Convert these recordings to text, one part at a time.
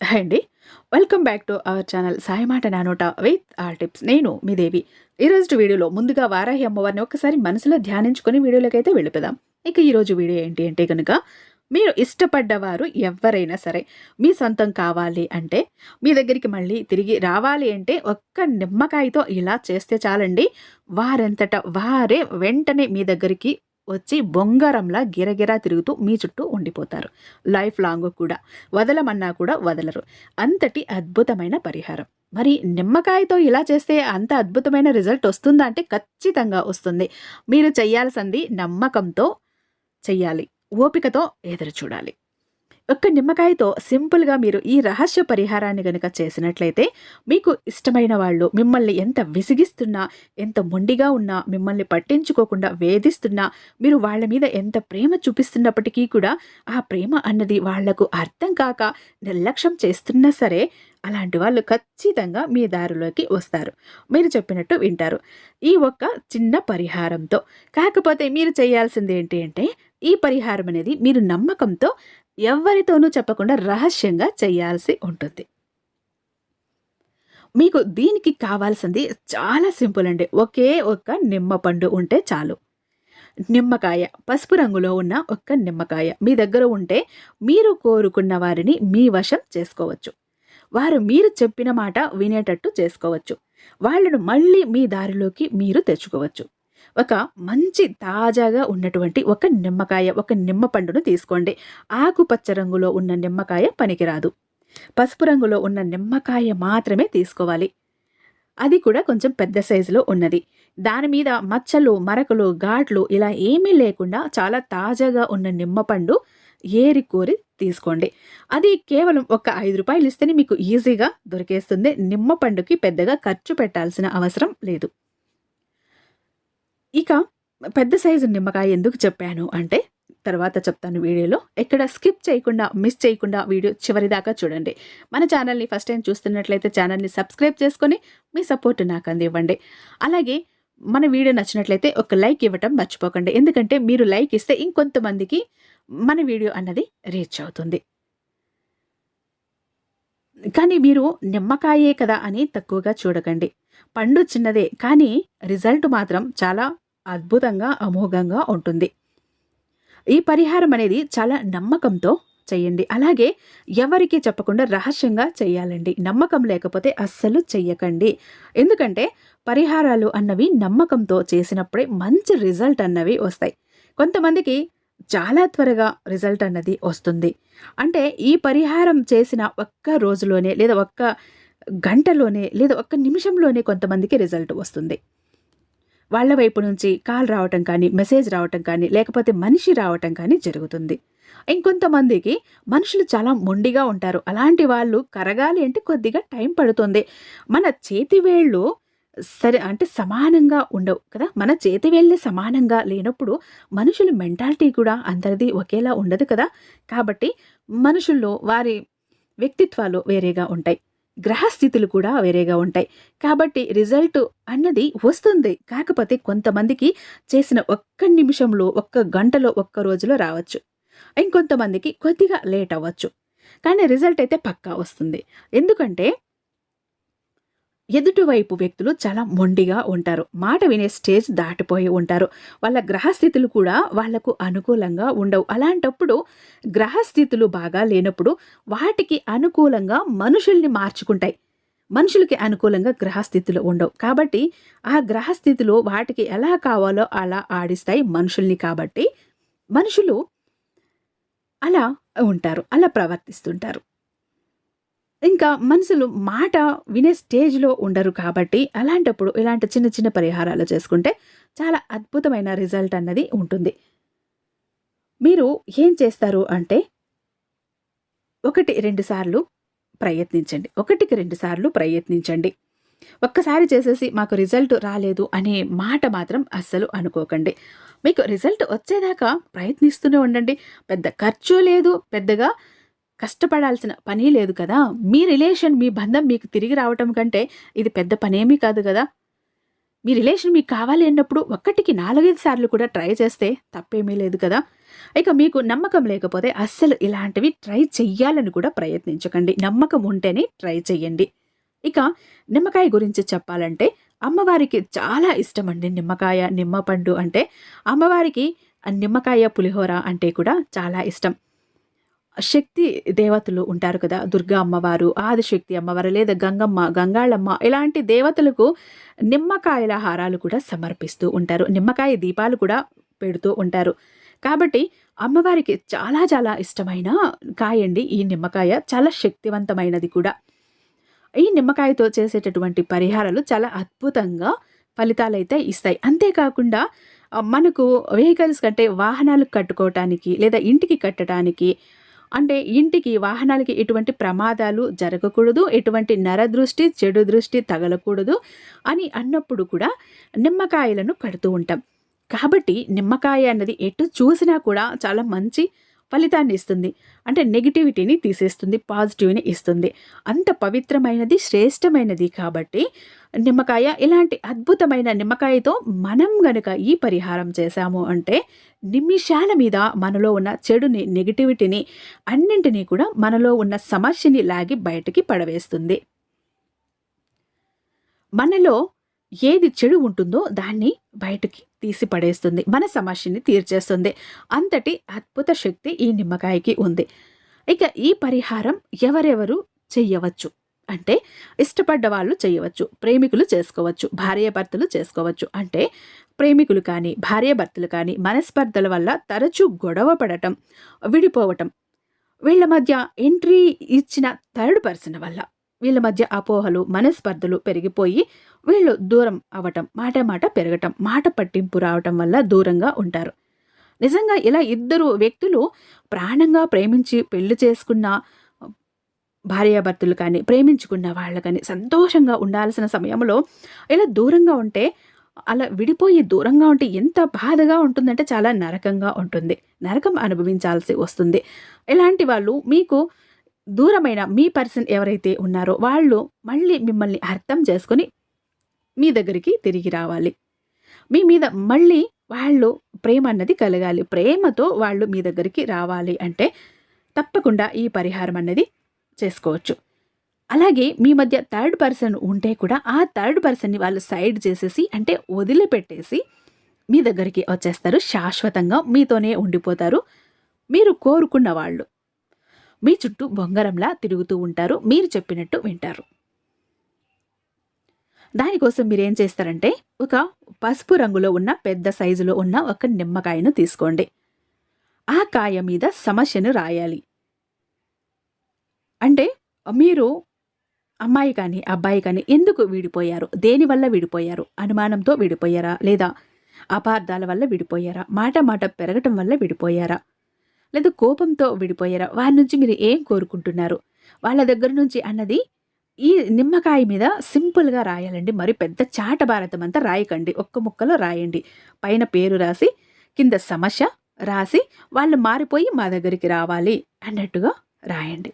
Hi అండి. Welcome back to our channel సాయమాట నానోట with our tips. నేను మీ దేవి. ఈరోజు వీడియోలో ముందుగా వారాహి అమ్మవారిని ఒకసారి మనసులో ధ్యానించుకొని వీడియోలోకి అయితే వెళ్ళిపోదాం. ఇక ఈరోజు వీడియో ఏంటి అంటే కనుక మీరు ఇష్టపడ్డవారు ఎవరైనా సరే మీ సొంతం కావాలి అంటే మీ దగ్గరికి మళ్ళీ తిరిగి రావాలి అంటే ఒక్క నిమ్మకాయతో ఇలా చేస్తే చాలండి. వారంతట వారే వెంటనే మీ దగ్గరికి వచ్చి బొంగారంలా గిరగిరా తిరుగుతూ మీ చుట్టూ ఉండిపోతారు. లైఫ్ లాంగ్ కూడా. వదలమన్నా కూడా వదలరు. అంతటి అద్భుతమైన పరిహారం. మరి నిమ్మకాయతో ఇలా చేస్తే అంత అద్భుతమైన రిజల్ట్ వస్తుందా అంటే ఖచ్చితంగా వస్తుంది. మీరు చేయాల్సింది నమ్మకంతో చెయ్యాలి ఓపికతో ఎదురు చూడాలి. ఒక్క నిమ్మకాయతో సింపుల్గా మీరు ఈ రహస్య పరిహారాన్ని గనుక చేసినట్లయితే మీకు ఇష్టమైన వాళ్ళు మిమ్మల్ని ఎంత విసిగిస్తున్నా ఎంత మొండిగా ఉన్నా మిమ్మల్ని పట్టించుకోకుండా వేధిస్తున్నా మీరు వాళ్ళ మీద ఎంత ప్రేమ చూపిస్తున్నప్పటికీ కూడా ఆ ప్రేమ అన్నది వాళ్ళకు అర్థం కాక నిర్లక్ష్యం చేస్తున్నా సరే అలాంటి వాళ్ళు ఖచ్చితంగా మీ దారిలోకి వస్తారు. మీరు చెప్పినట్టు వింటారు. ఈ ఒక్క చిన్న పరిహారంతో. కాకపోతే మీరు చేయాల్సింది ఏంటి అంటే ఈ పరిహారం అనేది మీరు నమ్మకంతో ఎవరితోనూ చెప్పకుండా రహస్యంగా చేయాల్సి ఉంటుంది. మీకు దీనికి కావాల్సింది చాలా సింపుల్ అండి. ఒకే ఒక్క నిమ్మపండు ఉంటే చాలు. నిమ్మకాయ పసుపు రంగులో ఉన్న ఒక్క నిమ్మకాయ మీ దగ్గర ఉంటే మీరు కోరుకున్న వారిని మీ వశం చేసుకోవచ్చు. వారు మీరు చెప్పిన మాట వినేటట్టు చేసుకోవచ్చు. వాళ్ళను మళ్ళీ మీ దారిలోకి మీరు తెచ్చుకోవచ్చు. ఒక మంచి తాజాగా ఉన్నటువంటి ఒక నిమ్మకాయ ఒక నిమ్మ పండును తీసుకోండి. ఆకుపచ్చ రంగులో ఉన్న నిమ్మకాయ పనికిరాదు. పసుపు రంగులో ఉన్న నిమ్మకాయ మాత్రమే తీసుకోవాలి. అది కూడా కొంచెం పెద్ద సైజులో ఉన్నది. దాని మీద మచ్చలు మరకలు ఘాట్లు ఇలా ఏమీ లేకుండా చాలా తాజాగా ఉన్న నిమ్మపండు ఏరి కోరి తీసుకోండి. అది కేవలం ఒక ఐదు రూపాయలు ఇస్తేనే మీకు ఈజీగా దొరికేస్తుంది. నిమ్మ పండుకి పెద్దగా ఖర్చు పెట్టాల్సిన అవసరం లేదు. ఇక పెద్ద సైజు నిమ్మకాయ ఎందుకు చెప్పాను అంటే తర్వాత చెప్తాను వీడియోలో. ఎక్కడ స్కిప్ చేయకుండా మిస్ చేయకుండా వీడియో చివరి దాకా చూడండి. మన ఛానల్ని ఫస్ట్ టైం చూస్తున్నట్లయితే ఛానల్ని సబ్స్క్రైబ్ చేసుకొని మీ సపోర్ట్ నాకు అందివ్వండి. అలాగే మన వీడియో నచ్చినట్లయితే ఒక లైక్ ఇవ్వటం మర్చిపోకండి. ఎందుకంటే మీరు లైక్ ఇస్తే ఇంకొంతమందికి మన వీడియో అన్నది రీచ్ అవుతుంది. కానీ మీరు నిమ్మకాయే కదా అని తక్కువగా చూడకండి. పండు చిన్నదే కానీ రిజల్ట్ మాత్రం చాలా అద్భుతంగా అమోఘంగా ఉంటుంది. ఈ పరిహారం అనేది చాలా నమ్మకంతో చేయండి. అలాగే ఎవరికీ చెప్పకుండా రహస్యంగా చేయాలండి. నమ్మకం లేకపోతే అస్సలు చెయ్యకండి. ఎందుకంటే పరిహారాలు అన్నవి నమ్మకంతో చేసినప్పుడే మంచి రిజల్ట్ అన్నవి వస్తాయి. కొంతమందికి చాలా త్వరగా రిజల్ట్ అన్నది వస్తుంది. అంటే ఈ పరిహారం చేసిన ఒక్క రోజులోనే లేదా ఒక్క గంటలోనే లేదా ఒక్క నిమిషంలోనే కొంతమందికి రిజల్ట్ వస్తుంది. వాళ్ళ వైపు నుంచి కాల్ రావటం కానీ మెసేజ్ రావటం కానీ లేకపోతే మనిషి రావటం కానీ జరుగుతుంది. ఇంకొంతమందికి మనుషులు చాలా మొండిగా ఉంటారు. అలాంటి వాళ్ళు కరగాలి అంటే కొద్దిగా టైం పడుతుంది. మన చేతి వేళ్ళు సరే అంటే సమానంగా ఉండవు కదా? మన చేతి వేళ్ళే సమానంగా లేనప్పుడు మనుషుల మెంటాలిటీ కూడా అందరిది ఒకేలా ఉండదు కదా? కాబట్టి మనుషుల్లో వారి వ్యక్తిత్వాలు వేరేగా ఉంటాయి. గ్రహస్థితులు కూడా వేరేగా ఉంటాయి. కాబట్టి రిజల్ట్ అన్నది వస్తుంది. కాకపోతే కొంతమందికి చేసిన ఒక్క నిమిషంలో ఒక్క గంటలో ఒక్క రోజులో రావచ్చు. ఇంకొంతమందికి కొద్దిగా లేట్ అవ్వచ్చు. కానీ రిజల్ట్ అయితే పక్కా వస్తుంది. ఎందుకంటే ఎదుటివైపు వ్యక్తులు చాలా మొండిగా ఉంటారు. మాట వినే స్టేజ్ దాటిపోయి ఉంటారు. వాళ్ళ గ్రహస్థితులు కూడా వాళ్ళకు అనుకూలంగా ఉండవు. అలాంటప్పుడు గ్రహస్థితులు బాగా లేనప్పుడు వాటికి అనుకూలంగా మనుషుల్ని మార్చుకుంటాయి. మనుషులకి అనుకూలంగా గ్రహస్థితులు ఉండవు. కాబట్టి ఆ గ్రహస్థితులు వాటికి ఎలా కావాలో అలా ఆడిస్తాయి మనుషుల్ని కాబట్టి మనుషులు అలా ఉంటారు. అలా ప్రవర్తిస్తుంటారు. ఇంకా మనుషులు మాట వినే స్టేజ్లో ఉండరు కాబట్టి అలాంటప్పుడు ఇలాంటి చిన్న చిన్న పరిహారాలు చేసుకుంటే చాలా అద్భుతమైన రిజల్ట్ అన్నది ఉంటుంది. మీరు ఏం చేస్తారు అంటే ఒకటి రెండు సార్లు ప్రయత్నించండి. ఒకటికి రెండు సార్లు ప్రయత్నించండి. ఒక్కసారి చేసేసి మాకు రిజల్ట్ రాలేదు అనే మాట మాత్రం అస్సలు అనుకోకండి. మీకు రిజల్ట్ వచ్చేదాకా ప్రయత్నిస్తూనే ఉండండి. పెద్ద ఖర్చు లేదు పెద్దగా కష్టపడాల్సిన పని లేదు కదా. మీ రిలేషన్ మీ బంధం మీకు తిరిగి రావటం కంటే ఇది పెద్ద పనేమీ కాదు కదా. మీ రిలేషన్ మీకు కావాలి అన్నప్పుడు ఒక్కటికి నాలుగైదు సార్లు కూడా ట్రై చేస్తే తప్పేమీ లేదు కదా. ఇక మీకు నమ్మకం లేకపోతే అస్సలు ఇలాంటివి ట్రై చెయ్యాలని కూడా ప్రయత్నించకండి. నమ్మకం ఉంటేనే ట్రై చెయ్యండి. ఇక నిమ్మకాయ గురించి చెప్పాలంటే అమ్మవారికి చాలా ఇష్టం అండి నిమ్మకాయ నిమ్మపండు అంటే అమ్మవారికి నిమ్మకాయ పులిహోర అంటే కూడా చాలా ఇష్టం. శక్తి దేవతలు ఉంటారు కదా దుర్గా అమ్మవారు ఆదిశక్తి అమ్మవారు లేదా గంగమ్మ గంగాళమ్మ ఇలాంటి దేవతలకు నిమ్మకాయల హారాలు కూడా సమర్పిస్తూ ఉంటారు. నిమ్మకాయ దీపాలు కూడా పెడుతూ ఉంటారు. కాబట్టి అమ్మవారికి చాలా చాలా ఇష్టమైన కాయండి ఈ నిమ్మకాయ. చాలా శక్తివంతమైనది కూడా. ఈ నిమ్మకాయతో చేసేటటువంటి పరిహారాలు చాలా అద్భుతంగా ఫలితాలైతే ఇస్తాయి. అంతేకాకుండా మనకు వెహికల్స్ కంటే వాహనాలు కట్టుకోవటానికి లేదా ఇంటికి కట్టడానికి అంటే ఇంటికి వాహనాలకి ఎటువంటి ప్రమాదాలు జరగకూడదు ఎటువంటి నరదృష్టి చెడు దృష్టి తగలకూడదు అని అన్నప్పుడు కూడా నిమ్మకాయలను కడుతూ ఉంటాం. కాబట్టి నిమ్మకాయ అన్నది ఎటు చూసినా కూడా చాలా మంచి ఫలితాన్ని ఇస్తుంది. అంటే నెగిటివిటీని తీసేస్తుంది పాజిటివ్ని ఇస్తుంది. అంత పవిత్రమైనది శ్రేష్టమైనది కాబట్టి నిమ్మకాయ ఇలాంటి అద్భుతమైన నిమ్మకాయతో మనం గనుక ఈ పరిహారం చేశాము అంటే నిమిషాల మీద మనలో ఉన్న చెడుని నెగిటివిటీని అన్నింటినీ కూడా మనలో ఉన్న సమస్యని లాగి బయటికి పడవేస్తుంది. మనలో ఏది చెడు ఉంటుందో దాన్ని బయటికి తీసి పడేస్తుంది. మన సమస్యని తీర్చేస్తుంది. అంతటి అద్భుత శక్తి ఈ నిమ్మకాయకి ఉంది. ఇక ఈ పరిహారం ఎవరెవరు చెయ్యవచ్చు? అంటే ఇష్టపడ్డ వాళ్ళు చేయవచ్చు ప్రేమికులు చేసుకోవచ్చు. భార్యాభర్తలు చేసుకోవచ్చు. అంటే ప్రేమికులు కానీ భార్యాభర్తలు కానీ మనస్పర్ధల వల్ల తరచూ గొడవ పడటం విడిపోవటం వీళ్ళ మధ్య ఎంట్రీ ఇచ్చిన థర్డ్ పర్సన్ వల్ల. వీళ్ళ మధ్య అపోహలు మనస్పర్ధలు పెరిగిపోయి వీళ్ళు దూరం అవటం మాట మాట పెరగటం మాట పట్టింపు రావటం వల్ల దూరంగా ఉంటారు. నిజంగా ఇలా ఇద్దరు వ్యక్తులు ప్రాణంగా ప్రేమించి పెళ్ళి చేసుకున్న భార్యాభర్తలు కానీ ప్రేమించుకున్న వాళ్ళు కానీ సంతోషంగా ఉండాల్సిన సమయంలో ఇలా దూరంగా ఉంటే అలా విడిపోయి దూరంగా ఉంటే ఎంత బాధగా ఉంటుందంటే చాలా నరకంగా ఉంటుంది. నరకం అనుభవించాల్సి వస్తుంది. ఇలాంటి వాళ్ళు మీకు దూరమైన మీ పర్సన్ ఎవరైతే ఉన్నారో వాళ్ళు మళ్ళీ మిమ్మల్ని అర్థం చేసుకొని మీ దగ్గరికి తిరిగి రావాలి. మీ మీద మళ్ళీ వాళ్ళు ప్రేమ అన్నది కలగాలి. ప్రేమతో వాళ్ళు మీ దగ్గరికి రావాలి అంటే తప్పకుండా ఈ పరిహారం అన్నది చేసుకోవచ్చు. అలాగే మీ మధ్య థర్డ్ పర్సన్ ఉంటే కూడా ఆ థర్డ్ పర్సన్ని వాళ్ళు సైడ్ చేసేసి అంటే వదిలిపెట్టేసి మీ దగ్గరికి వచ్చేస్తారు. శాశ్వతంగా మీతోనే ఉండిపోతారు. మీరు కోరుకున్న వాళ్ళు. మీ చుట్టూ బొంగరంలా తిరుగుతూ ఉంటారు మీరు చెప్పినట్టు వింటారు. దానికోసం మీరు ఏం చేస్తారంటే ఒక పసుపు రంగులో ఉన్న పెద్ద సైజులో ఉన్న ఒక నిమ్మకాయను తీసుకోండి. ఆ కాయ మీద సమస్యను రాయాలి. అంటే మీరు అమ్మాయి కానీ అబ్బాయి కానీ ఎందుకు విడిపోయారు? దేనివల్ల విడిపోయారు? అనుమానంతో విడిపోయారా? లేదా అపార్థాల వల్ల విడిపోయారా? మాట మాట పెరగటం వల్ల విడిపోయారా? లేదా కోపంతో విడిపోయారా? వారి నుంచి మీరు ఏం కోరుకుంటున్నారు? వాళ్ళ దగ్గర నుంచి అన్నది ఈ నిమ్మకాయ మీద సింపుల్గా రాయాలండి. మరి పెద్ద చాట భారతం అంతా రాయకండి. ఒక్క ముక్కలో రాయండి. పైన పేరు రాసి కింద సమస్య రాసి వాళ్ళు మారిపోయి మా దగ్గరికి రావాలి అన్నట్టుగా రాయండి.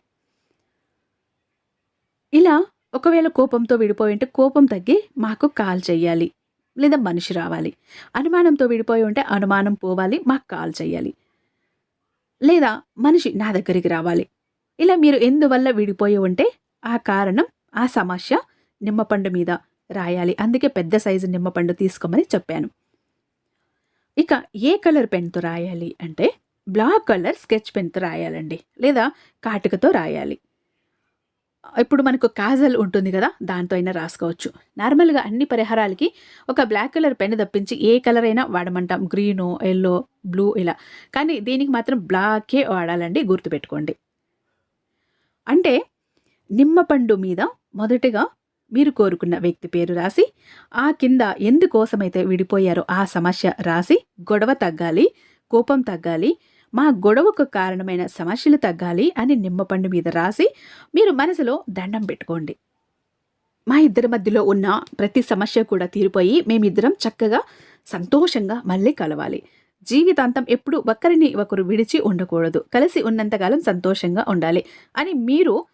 ఇలా ఒకవేళ కోపంతో విడిపోయి ఉంటే కోపం తగ్గి మాకు కాల్ చెయ్యాలి లేదా మనిషి రావాలి. అనుమానంతో విడిపోయి ఉంటే అనుమానం పోవాలి మాకు కాల్ చేయాలి. లేదా మనిషి నా దగ్గరికి రావాలి. ఇలా మీరు ఎందువల్ల విడిపోయి ఉంటే ఆ కారణం ఆ సమస్య నిమ్మపండు మీద రాయాలి. అందుకే పెద్ద సైజు నిమ్మపండు తీసుకోమని చెప్పాను. ఇక ఏ కలర్ పెన్తో రాయాలి అంటే బ్లాక్ కలర్ స్కెచ్ పెన్తో రాయాలండి. లేదా కాటుకతో రాయాలి. ఇప్పుడు మనకు కాజల్ ఉంటుంది కదా దాంతో అయినా రాసుకోవచ్చు. నార్మల్గా అన్ని పరిహారాలకి ఒక బ్లాక్ కలర్ పెన్ తప్పించి ఏ కలర్ అయినా వాడమంటాం. గ్రీను ఎల్లో బ్లూ ఇలా. కానీ దీనికి మాత్రం బ్లాకే వాడాలండి గుర్తుపెట్టుకోండి. అంటే నిమ్మపండు మీద మొదటగా మీరు కోరుకున్న వ్యక్తి పేరు రాసి ఆ కింద ఎందుకోసమైతే విడిపోయారో ఆ సమస్య రాసి గొడవ తగ్గాలి కోపం తగ్గాలి మా గొడవకు కారణమైన సమస్యలు తగ్గాలి అని నిమ్మపండు మీద రాసి మీరు మనసులో దండం పెట్టుకోండి. మా ఇద్దరి మధ్యలో ఉన్న ప్రతి సమస్య కూడా తీరిపోయి మేమిద్దరం చక్కగా సంతోషంగా మళ్ళీ కలవాలి. జీవితాంతం ఎప్పుడు ఒకరిని ఒకరు విడిచి ఉండకూడదు. కలిసి ఉన్నంతకాలం సంతోషంగా ఉండాలి అని మీరు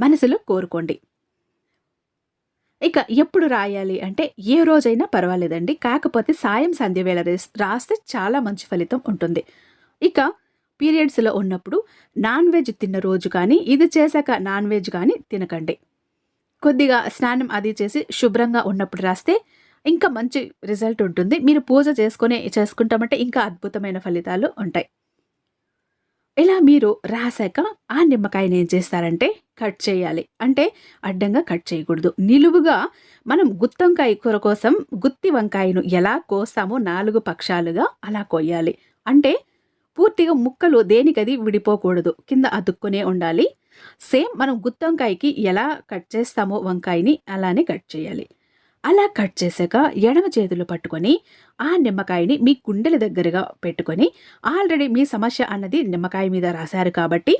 మనసులో కోరుకోండి. ఇక ఎప్పుడు రాయాలి అంటే ఏ రోజైనా పర్వాలేదండి. కాకపోతే సాయం సంధ్య వేళ రాస్తే చాలా మంచి ఫలితం ఉంటుంది. ఇక పీరియడ్స్లో ఉన్నప్పుడు నాన్ వెజ్ తిన్న రోజు కానీ ఇది చేశాక నాన్ వెజ్ కానీ తినకండి. కొద్దిగా స్నానం అది చేసి శుభ్రంగా ఉన్నప్పుడు రాస్తే ఇంకా మంచి రిజల్ట్ ఉంటుంది. మీరు పూజ చేసుకునే చేసుకుంటామంటే ఇంకా అద్భుతమైన ఫలితాలు ఉంటాయి. ఇలా మీరు రాశాక ఆ నిమ్మకాయని ఏం చేస్తారంటే కట్ చేయాలి. అంటే అడ్డంగా కట్ చేయకూడదు. నిలువుగా మనం గుత్తంకాయ కూర కోసం గుత్తి వంకాయను ఎలా కోస్తామో నాలుగు పక్షాలుగా అలా కోయాలి అంటే పూర్తిగా ముక్కలు దేనికది విడిపోకూడదు. కింద అతుక్కునే ఉండాలి. సేమ్ మనం గుత్తంకాయకి ఎలా కట్ చేస్తామో వంకాయని అలానే కట్ చేయాలి. అలా కట్ చేశాక ఎడమ చేతులు పట్టుకొని ఆ నిమ్మకాయని మీ గుండెల దగ్గరగా పెట్టుకొని ఆల్రెడీ మీ సమస్య అన్నది నిమ్మకాయ మీద రాశారు కాబట్టి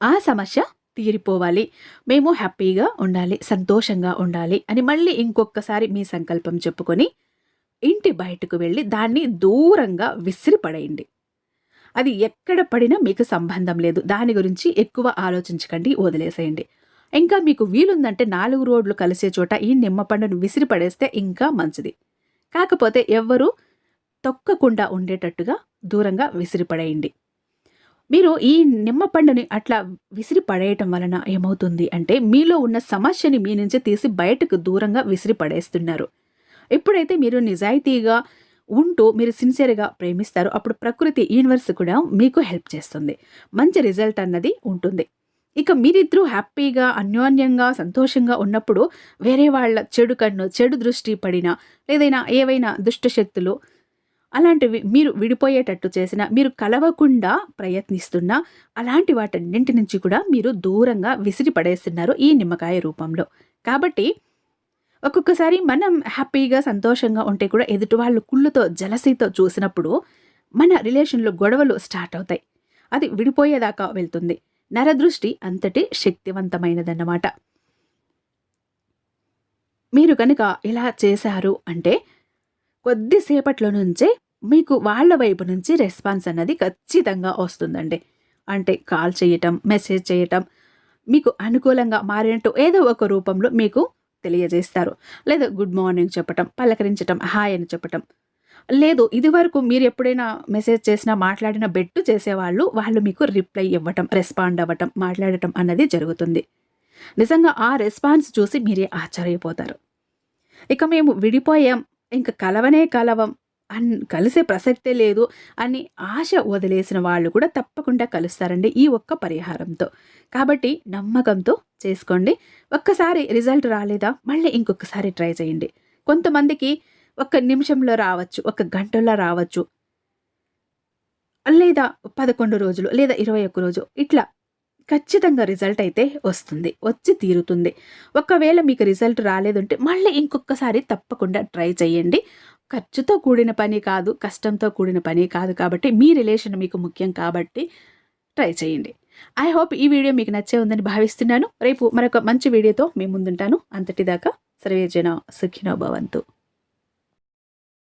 ఆ సమస్య తీరిపోవాలి. మేము హ్యాపీగా ఉండాలి సంతోషంగా ఉండాలి అని మళ్ళీ ఇంకొకసారి మీ సంకల్పం చెప్పుకొని ఇంటి బయటకు వెళ్ళి దాన్ని దూరంగా విసిరి పడేయండి. అది ఎక్కడ పడినా మీకు సంబంధం లేదు. దాని గురించి ఎక్కువ ఆలోచించకండి వదిలేసేయండి. ఇంకా మీకు వీలుందంటే నాలుగు రోడ్లు కలిసే చోట ఈ నిమ్మ పండును విసిరి పడేస్తే ఇంకా మంచిది. కాకపోతే ఎవ్వరూ తొక్కకుండా ఉండేటట్టుగా దూరంగా విసిరిపడేయండి మీరు ఈ నిమ్మ పండుని అట్లా విసిరి పడేయటం వలన ఏమవుతుంది అంటే మీలో ఉన్న సమస్యని మీ నుంచి తీసి బయటకు దూరంగా విసిరి పడేస్తున్నారు. ఎప్పుడైతే మీరు నిజాయితీగా ఉంటూ మీరు సిన్సియర్గా ప్రేమిస్తారో అప్పుడు ప్రకృతి యూనివర్స్ కూడా మీకు హెల్ప్ చేస్తుంది. మంచి రిజల్ట్ అన్నది ఉంటుంది. ఇక మీరిద్దరూ హ్యాపీగా అన్యోన్యంగా సంతోషంగా ఉన్నప్పుడు వేరే వాళ్ళ చెడు కన్ను చెడు దృష్టి పడినా లేదైనా ఏవైనా దుష్ట శక్తులు అలాంటివి మీరు విడిపోయేటట్టు చేసిన మీరు కలవకుండా ప్రయత్నిస్తున్నా అలాంటి వాటన్నింటి నుంచి కూడా మీరు దూరంగా విసిరి పడేస్తున్నారు ఈ నిమ్మకాయ రూపంలో. కాబట్టి ఒక్కొక్కసారి మనం హ్యాపీగా సంతోషంగా ఉంటే కూడా ఎదుటి వాళ్ళు కుళ్ళుతో జలసీతో చూసినప్పుడు మన రిలేషన్లో గొడవలు స్టార్ట్ అవుతాయి. అది విడిపోయేదాకా వెళ్తుంది. నరదృష్టి అంతటి శక్తివంతమైనదన్నమాట. మీరు కనుక ఇలా చేశారు అంటే కొద్దిసేపట్లో నుంచే మీకు వాళ్ళ వైపు నుంచి రెస్పాన్స్ అన్నది ఖచ్చితంగా వస్తుందండి. అంటే కాల్ చేయటం మెసేజ్ చేయటం మీకు అనుకూలంగా మారినట్టు ఏదో ఒక రూపంలో మీకు తెలియజేస్తారు. లేదా గుడ్ మార్నింగ్ చెప్పటం పలకరించటం హాయ్ అని చెప్పటం. లేదు ఇది వరకు మీరు ఎప్పుడైనా మెసేజ్ చేసినా మాట్లాడిన బెట్టు చేసేవాళ్ళు వాళ్ళు మీకు రిప్లై ఇవ్వటం రెస్పాండ్ అవ్వటం మాట్లాడటం అన్నది జరుగుతుంది. నిజంగా ఆ రెస్పాన్స్ చూసి మీరే ఆశ్చర్యపోతారు. ఇక మేము విడిపోయాం ఇంక కలవనే కలవం అన్ కలిసే ప్రసక్తే లేదు అని ఆశ వదిలేసిన వాళ్ళు కూడా తప్పకుండా కలుస్తారండి ఈ ఒక్క పరిహారంతో. కాబట్టి నమ్మకంతో చేసుకోండి. ఒక్కసారి రిజల్ట్ రాలేదా? మళ్ళీ ఇంకొకసారి ట్రై చేయండి. కొంతమందికి ఒక్క నిమిషంలో రావచ్చు ఒక గంటలో రావచ్చు. లేదా పదకొండు రోజులు లేదా ఇరవై ఒక్క రోజు. ఇట్లా ఖచ్చితంగా రిజల్ట్ అయితే వస్తుంది వచ్చి తీరుతుంది. ఒకవేళ మీకు రిజల్ట్ రాలేదంటే మళ్ళీ ఇంకొకసారి తప్పకుండా ట్రై చేయండి. ఖర్చుతో కూడిన పని కాదు కష్టంతో కూడిన పని కాదు కాబట్టి మీ రిలేషన్ మీకు ముఖ్యం కాబట్టి ట్రై చేయండి. ఐ హోప్ ఈ వీడియో మీకు నచ్చే ఉందని భావిస్తున్నాను. రేపు మరొక మంచి వీడియోతో మీ ముందుంటాను. అంతటిదాకా సర్వేజన సుఖినో భవంతు.